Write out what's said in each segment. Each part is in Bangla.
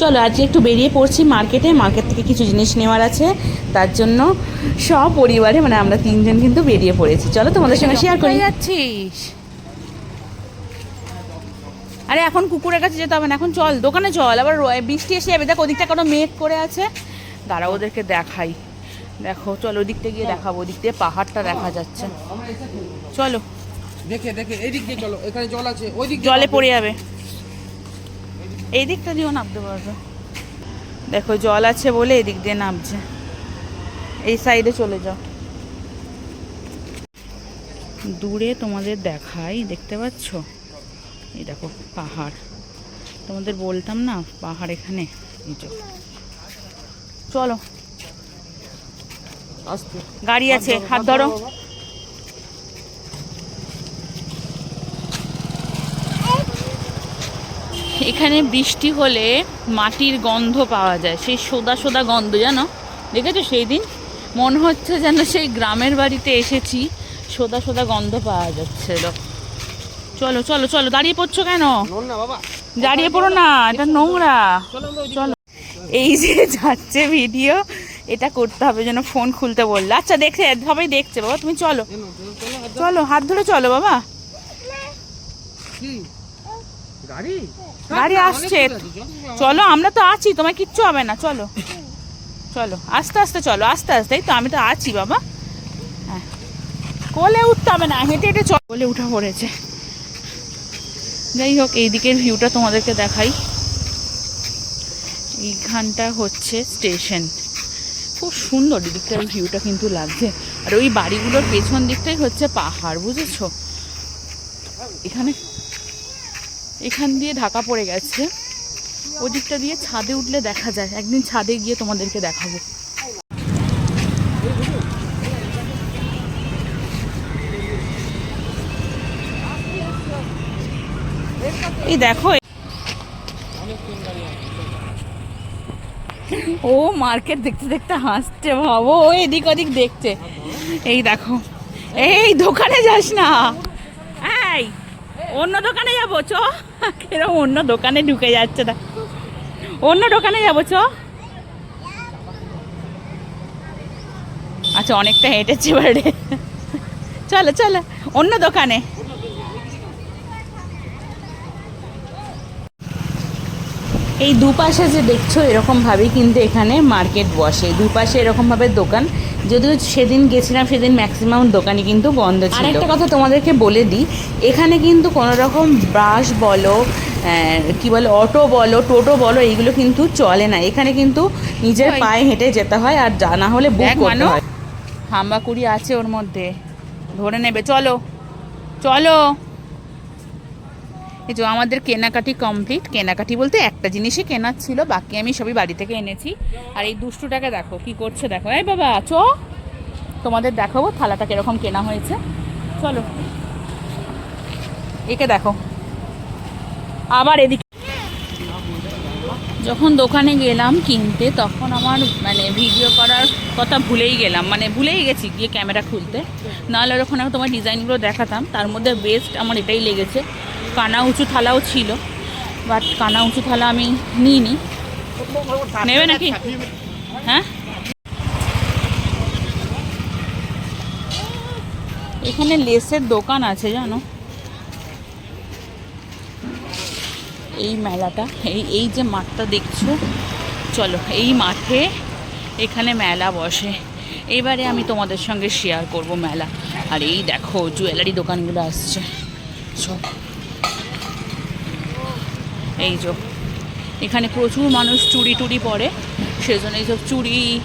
চলো আজকে একটু বেরিয়ে পড়ছি মার্কেটে। মার্কেট থেকে কিছু জিনিস নেওয়ার আছে। তার জন্য সপরিবারে মানে আমরা তিনজন কিন্তু বেরিয়ে পড়েছি। চলো তোমাদের সঙ্গে শেয়ার করে। যাচ্ছিস? আরে এখন কুকুরের কাছে যেতে হবে না। এখন চল দোকানে চল। আবার বৃষ্টি এসে যাবে। দেখ ওদিকটা কোনো মেঘ করে আছে। দাঁড়া ওদেরকে দেখাই। দেখো চলো ওদিকটা গিয়ে দেখাবো। ওদিক দিয়ে পাহাড়টা দেখা যাচ্ছে। চলো। দেখে দেখে এই দিক দিয়ে চলো। এখানে জল আছে ওই জলে পড়ে যাবে। এই দিকটা দিয়েও নামতে পারবে। দেখো জল আছে বলে এদিক দিয়ে নামছে। এই সাইডে চলে যাও। দূরে তোমাদের দেখাই দেখতে পাচ্ছ? এই দেখো পাহাড়। তোমাদের বলতাম না পাহাড় এখানে। চলো। আস্তে গাড়ি আছে হাত ধরো। এখানে বৃষ্টি হলে মাটির গন্ধ পাওয়া যায়। সেই সোদা সোদা গন্ধ জানো? দেখেছ সেই দিন? মনে হচ্ছে যেন সেই গ্রামের বাড়িতে এসেছি সোদা সোদা গন্ধ পাওয়া যাচ্ছিল চলো চলো চলো দাঁড়িয়ে পড়ছো কেন? বাবা। দাঁড়িয়ে পড়ো না এটা নোংরা। চলো এই যে যাচ্ছে ভিডিও এটা করতে হবে যেন ফোন খুলতে বললে। আচ্ছা দেখছে সবাই দেখছে বাবা তুমি চলো। চলো, হাত ধরে চলো বাবা। গাড়ি গাড়ি আসছে। চলো, চলো আমরা তো আছি তোমার কিচ্ছু হবে না চলো। চলো আস্তে আস্তে চলো আস্তে আস্তে তো আমি তো আছি বাবা। হ্যাঁ। কোলে উঠতে হবে না হেঁটে হেঁটে চল। কোলে উঠা পড়েছে। যাই হোক এই দিকের ভিউটা তোমাদেরকে দেখাই। এইখানটা হচ্ছে স্টেশন। খুব সুন্দর এদিকটার ভিউটা কিন্তু লাগছে। আর ওই বাড়িগুলোর পেছন দিকটাই হচ্ছে পাহাড় বুঝেছ? এখানে এখান দিয়ে ঢাকা পড়ে গেছে। ওদিকটা দিয়ে ছাদে উঠলে দেখা যায়। একদিন ছাদে গিয়ে তোমাদেরকে দেখাবো। এই দেখো ও মার্কেট দেখতে দেখতে হাসছে ভাবো। এদিক ওদিক দেখছে। এই দেখো। এই দোকানে যাস না। অন্য দোকানে যাব, চ। কেরম অন্য দোকানে ঢুকে যাচ্ছে না অন্য দোকানে যাব, চ। আচ্ছা অনেকটা হেঁটেছে এবারে চলো চলো, অন্য দোকানে। এই দুপাশে যে দেখছ, এরকমভাবেই কিন্তু এখানে মার্কেট বসে। দুপাশে এরকমভাবে দোকান। যদিও সেদিন গেছিলাম সেদিন ম্যাক্সিমাম দোকানে কিন্তু বন্ধ ছিল। আরেকটা কথা তোমাদেরকে বলে দিই এখানে কিন্তু কোনো রকম বাস বলো কি বলো অটো বলো টোটো বলো এইগুলো কিন্তু চলে না। এখানে কিন্তু নিজের পায়ে হেঁটে যেতে হয় আর জানা হলে বুক করতে। হয়। হাম্বাকুড়ি আছে ওর মধ্যে। ধরে নেবে চলো চলো। এই যে আমাদের কেনাকাটি কমপ্লিট। কেনাকাটি বলতে একটা জিনিসই কেনার ছিল, বাকি আমি সবই বাড়ি থেকে এনেছি। আর এই দুষ্টুটাকে দেখো, কি করছে দেখো। এই বাবা, চ। তোমাদের দেখাবো থালাটা কীরকম কেনা হয়েছে। চলো। একে দেখো। আবার এদিকে যখন দোকানে গেলাম কিনতে, তখন আমার মানে ভিডিও করার কথা ভুলেই গেলাম। মানে ভুলেই গেছি গিয়ে ক্যামেরা খুলতে। নাহলে ওখানে তোমার ডিজাইনগুলো দেখাতাম। তার মধ্যে বেস্ট আমার এটাই লেগেছে। কানা উঁচু থালাও ছিল বাট কানা উঁচু থালা আমি নিইনি। নেবে নাকি? হ্যাঁ? এখানে লেসের দোকান আছে, জানো? এই মেলাটা, এই এই যে মাঠটা দেখছ? চলো, এই মাঠে এখানে মেলা বসে। এবারে আমি তোমাদের সঙ্গে শেয়ার করব মেলা। আর এই দেখো জুয়েলারি দোকানগুলো আসছে। সব এই যে, এখানে প্রচুর মানুষ চুড়ি টুড়ি পরে। সেজন্য এইসব চুড়ি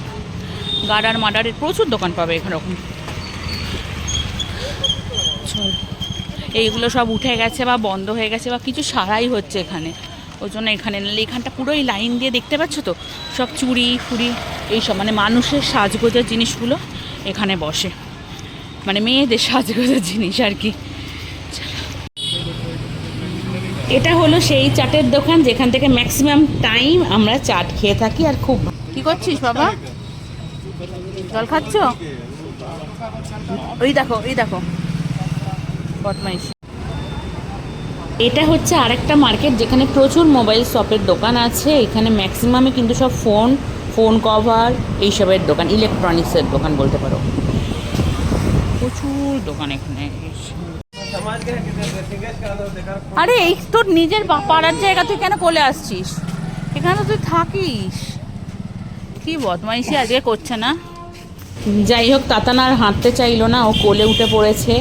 গাডার মাডারের প্রচুর দোকান পাবে এখানে। রকম চল। এইগুলো সব উঠে গেছে বা বন্ধ হয়ে গেছে বা কিছু সারাই হচ্ছে এখানে। ওই জন্য এখানে নাহলে এখানটা পুরোই লাইন দিয়ে দেখতে পাচ্ছ তো? সব চুড়ি ফুড়ি এইসব মানে মানুষের সাজগোজার জিনিসগুলো এখানে বসে। মানে মেয়েদের সাজগোজার জিনিস আর কি। এটা হলো সেই চাটের দোকান যেখান থেকে ম্যাক্সিমাম টাইম আমরা চাট খেয়ে থাকি আর খুব কি করছিস বাবা? জল খাচ্ছ? ওই দেখো ওই দেখো। বদমাইশ। এটা হচ্ছে আরেকটা মার্কেট যেখানে প্রচুর মোবাইল শপের দোকান আছে। এখানে ম্যাক্সিমামে কিন্তু সব ফোন ফোন কভার এইসবের দোকান, ইলেকট্রনিক্সের দোকান বলতে পারো। প্রচুর দোকান এখানে। আরে এই তোর নিজের পাড়ার জায়গা তুই কেন কোলে আসছিস? এখানে তুই থাকিস। কি বদমাইশি আজকে করছে না? যাই হোক তাতান আর হাঁটতে চাইলো না ও কোলে উঠে পড়েছে।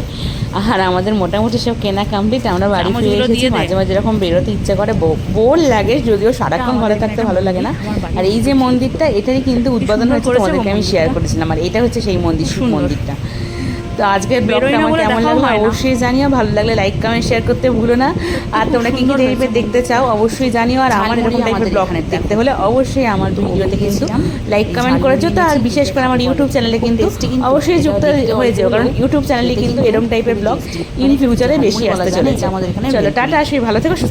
আর আমাদের মোটামুটি সব কেনা কমপ্লিট আমরা বাড়ি ফিরে এসেছি মাঝে মাঝে এরকম বেরোতে ইচ্ছে করে বোর লাগে যদিও সারাক্ষণ ঘরে থাকতে ভালো লাগে না। আর এই যে মন্দিরটা এটারই কিন্তু উদ্বোধন হয়েছে তোমাদেরকে আমি শেয়ার করেছিলাম আর এটা হচ্ছে সেই মন্দির শিব মন্দিরটা। তো আজকের ব্লগটা আমার কেমন লাগল অবশ্যই জানিও ভালো লাগলে লাইক কমেন্ট শেয়ার করতে ভুলো না। আর তোমরা কি কি টাইপের দেখতে চাও অবশ্যই জানিও আর আমার এরকম টাইপের ব্লগ দেখতে হলে অবশ্যই আমার ভিডিওতে কিন্তু লাইক কমেন্ট করেছ তো আর বিশেষ করে আমার ইউটিউব চ্যানেলে কিন্তু অবশ্যই যুক্ত হয়ে যাও কারণ ইউটিউব চ্যানেলে কিন্তু এরকম টাইপের ব্লগ ইন ফিউচারে বেশি আসতে চলেছে। আমাদের এখানে চলো টাটা আসি ভালো থেকো সুস্থ